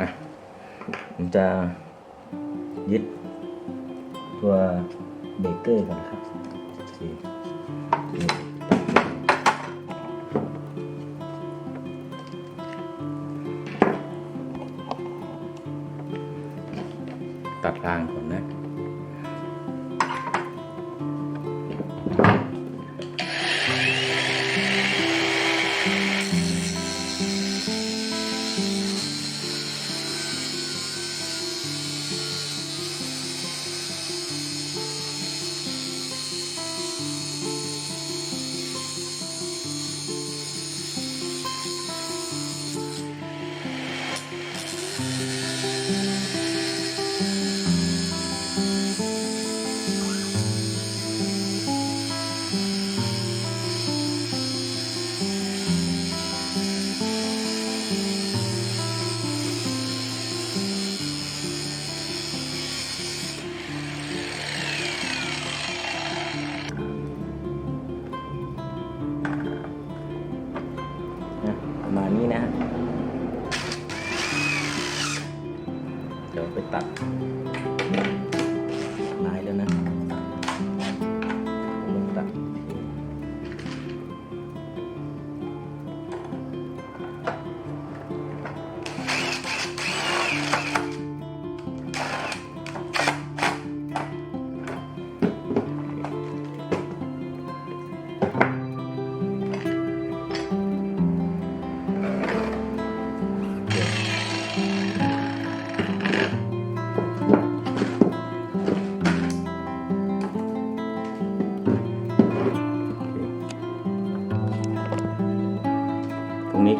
อะผมจะยึดตัวเบเกอร์ก่อนครับโอเคนี่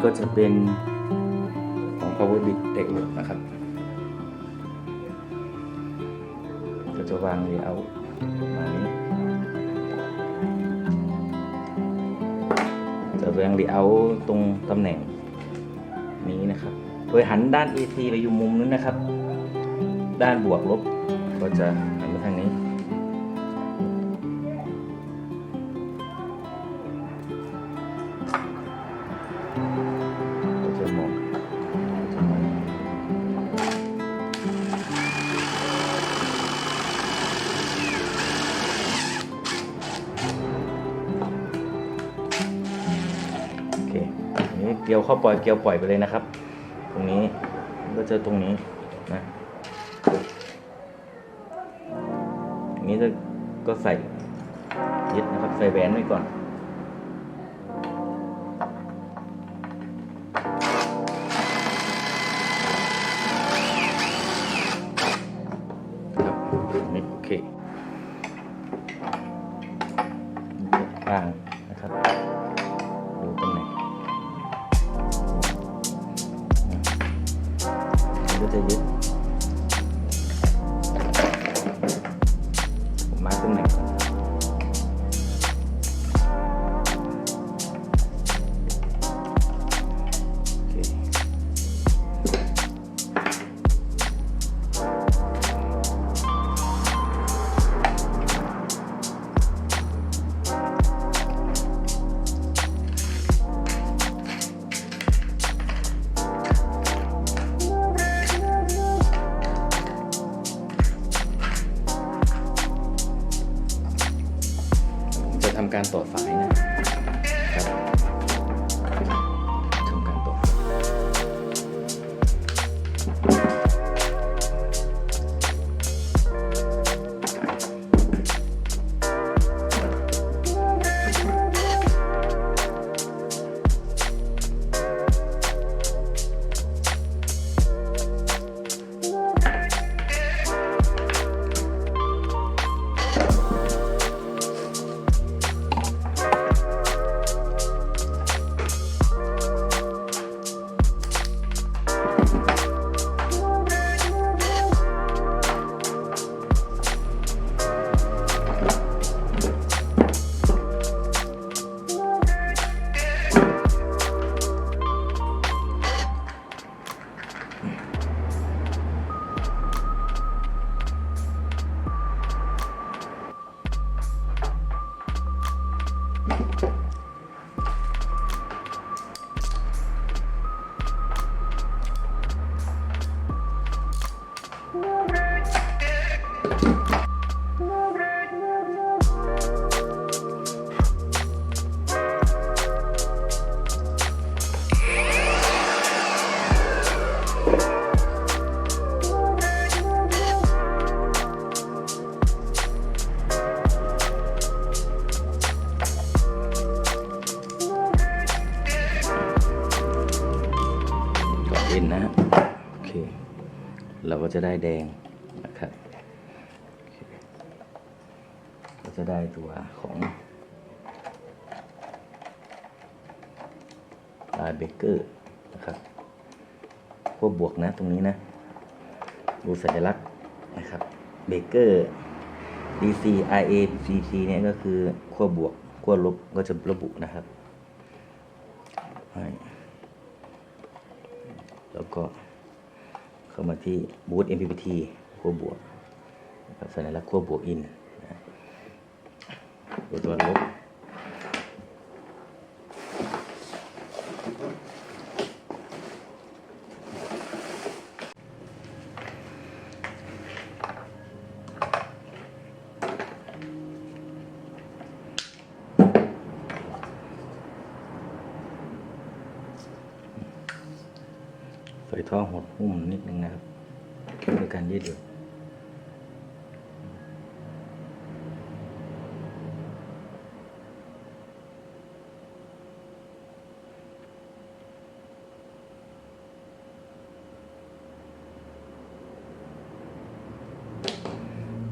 ก็จะเป็นของ Power Bit เด็กนะครับ ก็จะวางเลเยอร์ประมาณนี้จะวางเลเยอร์ตรงตำแหน่งนี้นะครับ โดยหันด้าน AT ไปอยู่มุมนู้นนะครับ ด้านบวกลบก็จะ ข้อปล่อยเกลียวปล่อยไปเลยนะครับ ตรงนี้ก็จะตรงนี้นะนนี้จะก็ใส่ยึดนะครับ ใส่แหวนไว้ก่อน ทำการต่อสายนะ ได้แดงนะครับเคก็จะได้ตัวของลายเบเกอร์นะครับขั้วบวกนะตรงนี้นะ ดูสัญลักษณ์นะครับเบเกอร์ DC RA CC เนี่ยก็คือขั้วบวกขั้วลบก็จะระบุนะครับ แล้วก็ เข้ามาที่บูต MPPT ขั้วบวกนะครับสัญลักษณ์ขั้วบวกอินตัวตัวลบ ใส่ ท่อหดหุ้มนิดนึงนะครับด้วยการยืดหยุ่น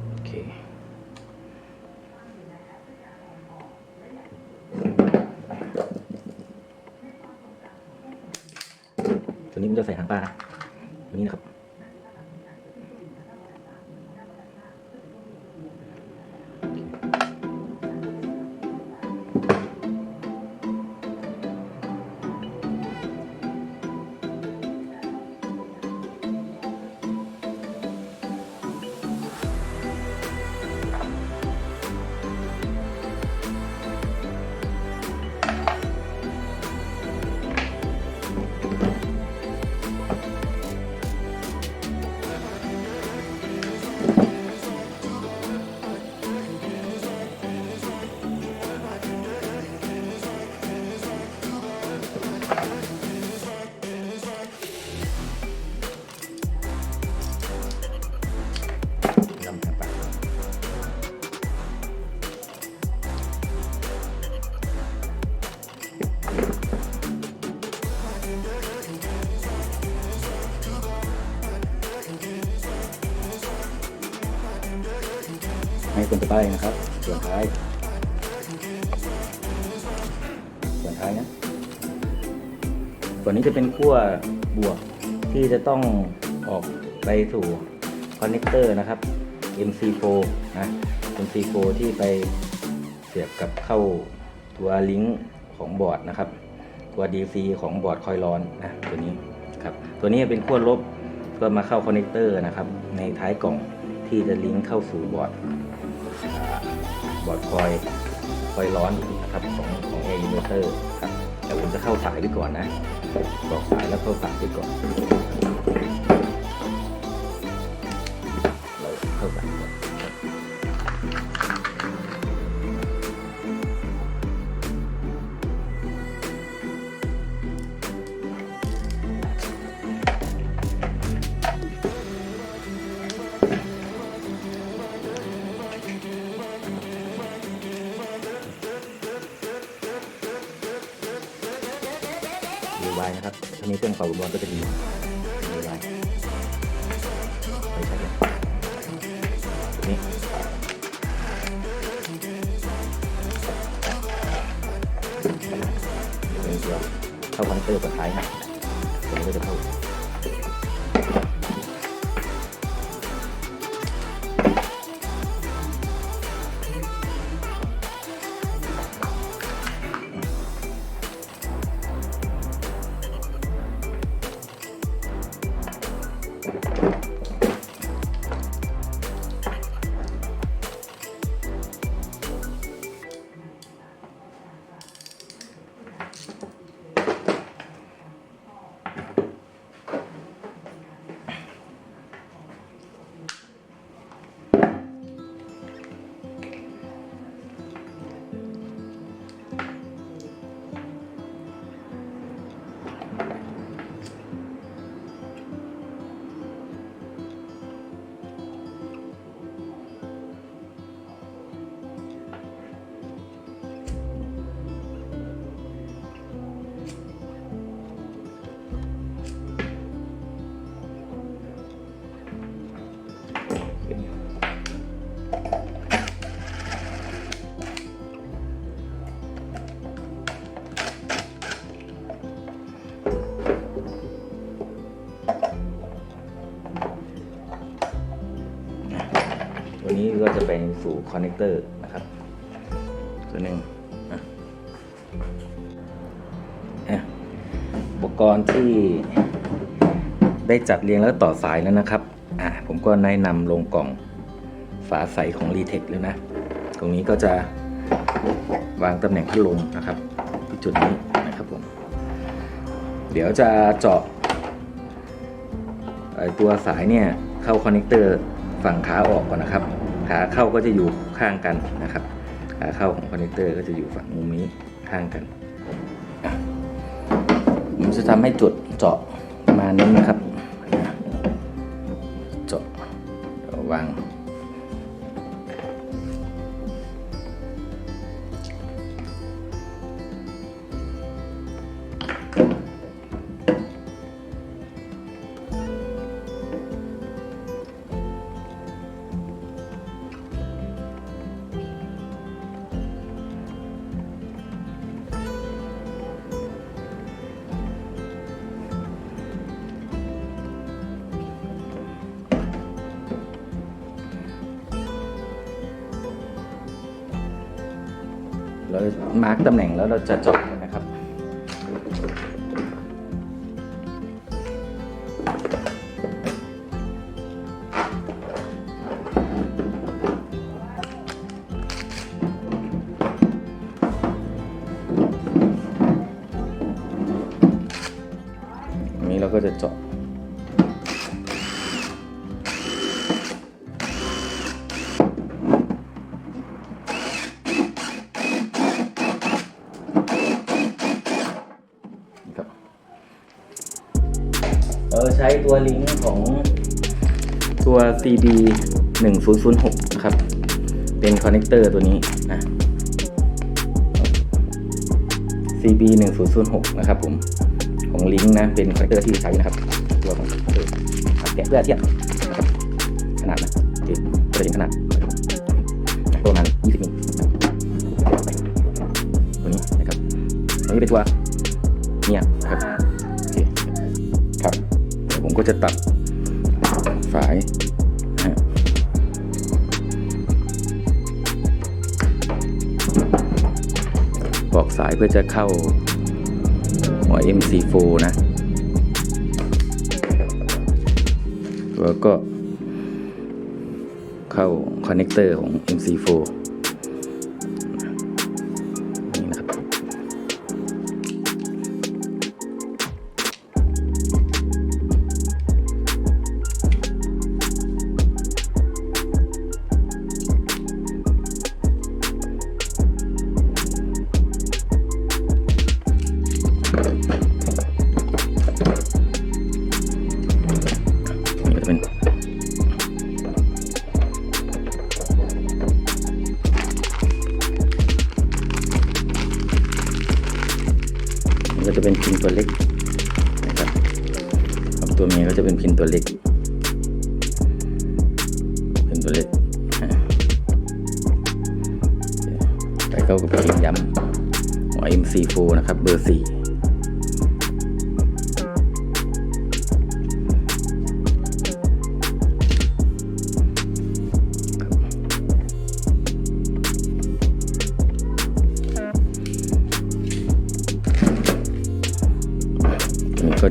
โอเค ตัวนี้มันจะใส่หางปลานะตัวนี้นะครับ ไปนะครับ ส่วนท้าย ส่วนท้ายนะ ส่วนนี้จะเป็นขั้วบวกที่จะต้องออกไปสู่คอนเนคเตอร์นะครับ MC4 นะ MC4 ที่ไปเสียบกับเข้าตัวลิงก์ของบอร์ดนะครับ ตัว DC ของบอร์ดคอยลอนนะตัวนี้ครับ ตัวนี้เป็นขั้วลบก็มาเข้าคอนเนคเตอร์นะครับ ในท้ายกล่องที่จะลิงก์เข้าสู่บอร์ด บอร์ดคอยคอยร้อนนะครับของของเอเมเตอร์ครับแต่ผมจะเข้าสายไปก่อนนะบอกสายแล้วเข้าสายไปก่อน รีไวล์นะครับถ้ามีเครื่องเป่าลมก็จะดีรีไวล์ไปใช่เลยนี้เป็นตัวเข้าคอนเตอร์สุดท้ายนะตัวนี้ก็จะเข้า ตัวนี้ก็จะไปสู่คอนเนคเตอร์นะครับ ตัวหนึ่งอุปกรณ์ที่ได้จัดเรียงแล้วต่อสายแล้วนะครับ อะผมก็ได้นำลงกล่องฝาใสของรีเทคแล้วนะ ตรงนี้ก็จะวางตำแหน่งพัดลมนะครับที่จุดนี้ เดี๋ยวจะเจาะตัวสายเนี่ยเข้าคอนเนคเตอร์ฝั่งขาออกก่อนนะครับ ขาเข้าก็จะอยู่ข้างกันนะครับ ขาเข้าของคอนเนคเตอร์ก็จะอยู่ฝั่งมุมนี้ข้างกัน ผมจะทำให้จุดเจาะประมาณนี้นะครับ เจาะวาง เรามาร์กตำแหน่งแล้วเราจะจบ ใช้ตัวลิงก์ของตัว CB 1006นะครับ เป็นคอนเนคเตอร์ตัวนี้นะ CB 1006นะครับผม ของลิงก์นะ เป็นคอนเนคเตอร์ที่ใช้นะครับ ตัวของเออครับแกะเพื่อเทียบนะครับขนาดนะโอเคก็จะเห็นขนาดนะครับประมาณ20มิลตัวนี้นะครับตัวนี้เป็นตัวเนี่ยครับ ก็จะตัดฝายนะฮะบอกสายเพื่อจะเข้าหัว MC4 นะแล้วก็เข้าคอนเนคเตอร์ของ MC4 ก็จะเป็นพินตัวเล็กนะครับกับตัวเมียก็จะเป็นพินตัวเล็กพินตัวเล็กไปเข้ากับพินย้ำหัว MC4 นะครับเบอร์4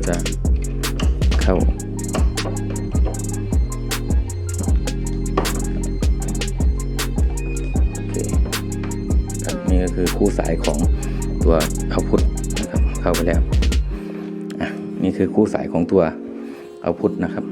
จะเข้า โอเคครับนี่ก็คือคู่สายของตัวเอาพุทนะครับเข้าไปแล้วอะนี่คือคู่สายของตัวเอาพุทนะครับ